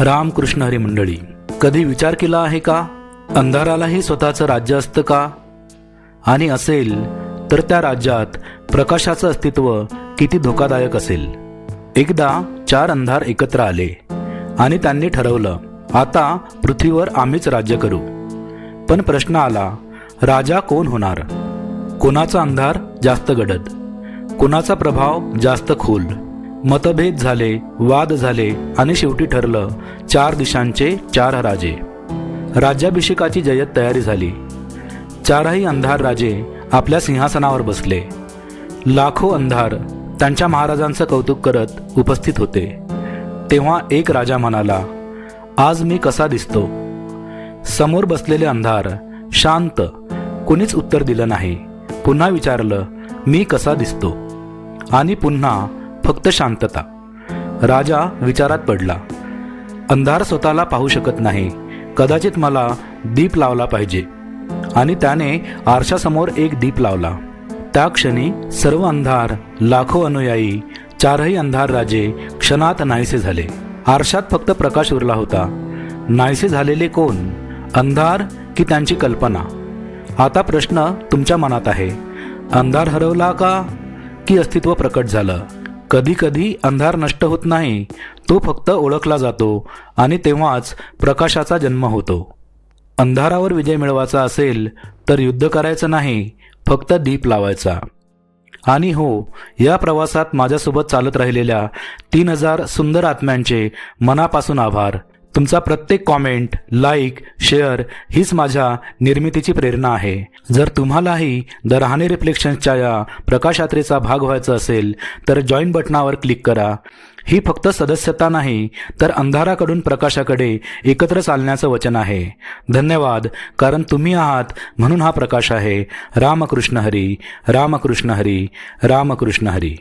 रामकृष्ण हरी मंडळी कधी विचार केला आहे का? अंधारालाही स्वतःचं राज्य असतं का? आणि असेल तर त्या राज्यात प्रकाशाचं अस्तित्व किती धोकादायक असेल? एकदा चार अंधार एकत्र आले आणि त्यांनी ठरवलं आता पृथ्वीवर आम्हीच राज्य करू. पण प्रश्न आला राजा कोण होणार? कोणाचा अंधार जास्त गडद? कोणाचा प्रभाव जास्त खोल? मतभेद झाले वाद झाले आणि शेवटी ठरलं चार दिशांचे चार राजे. राज्याभिषेकाची जयत तयारी झाली. चारही अंधार राजे आपल्या सिंहासनावर बसले. लाखो अंधार त्यांच्या महाराजांचं कौतुक करत उपस्थित होते. तेव्हा एक राजा म्हणाला आज मी कसा दिसतो? समोर बसलेले अंधार शांत कुणीच उत्तर दिलं नाही. पुन्हा विचारलं मी कसा दिसतो? आणि पुन्हा फक्त शांतता. राजा विचारात पडला. अंधार स्वतःला पाहू शकत नाही. कदाचित मला दीप लावला पाहिजे. आणि त्याने आरशासमोर एक दीप लावला. त्या क्षणी सर्व अंधार लाखो अनुयायी चारही अंधार राजे क्षणात नाहीसे झाले. आरशात फक्त प्रकाश उरला होता. नाहीसे झालेले कोण? अंधार की त्यांची कल्पना? आता प्रश्न तुमच्या मनात आहे. अंधार हरवला का? की अस्तित्व प्रकट झालं? कधीकधी अंधार नष्ट होत नाही तो फक्त ओळखला जातो आणि तेव्हाच प्रकाशाचा जन्म होतो. अंधारावर विजय मिळवायचा असेल तर युद्ध करायचं नाही फक्त दीप लावायचा. आणि हो या प्रवासात माझ्यासोबत चालत राहिलेल्या तीन हजार सुंदर आत्म्यांचे मनापासून आभार. तुमचा प्रत्येक कॉमेंट लाईक शेअर हीच माझ्या निर्मितीची प्रेरणा आहे. जर तुम्हालाही द राहणे रिफ्लेक्शन्सच्या या प्रकाशयात्रेचा भाग व्हायचा असेल तर जॉईन बटनावर क्लिक करा. ही फक्त सदस्यता नाही तर अंधाराकडून प्रकाशाकडे एकत्र चालण्याचं वचन आहे. धन्यवाद कारण तुम्ही आहात म्हणून हा प्रकाश आहे. रामकृष्ण हरी रामकृष्ण हरी रामकृष्ण हरी.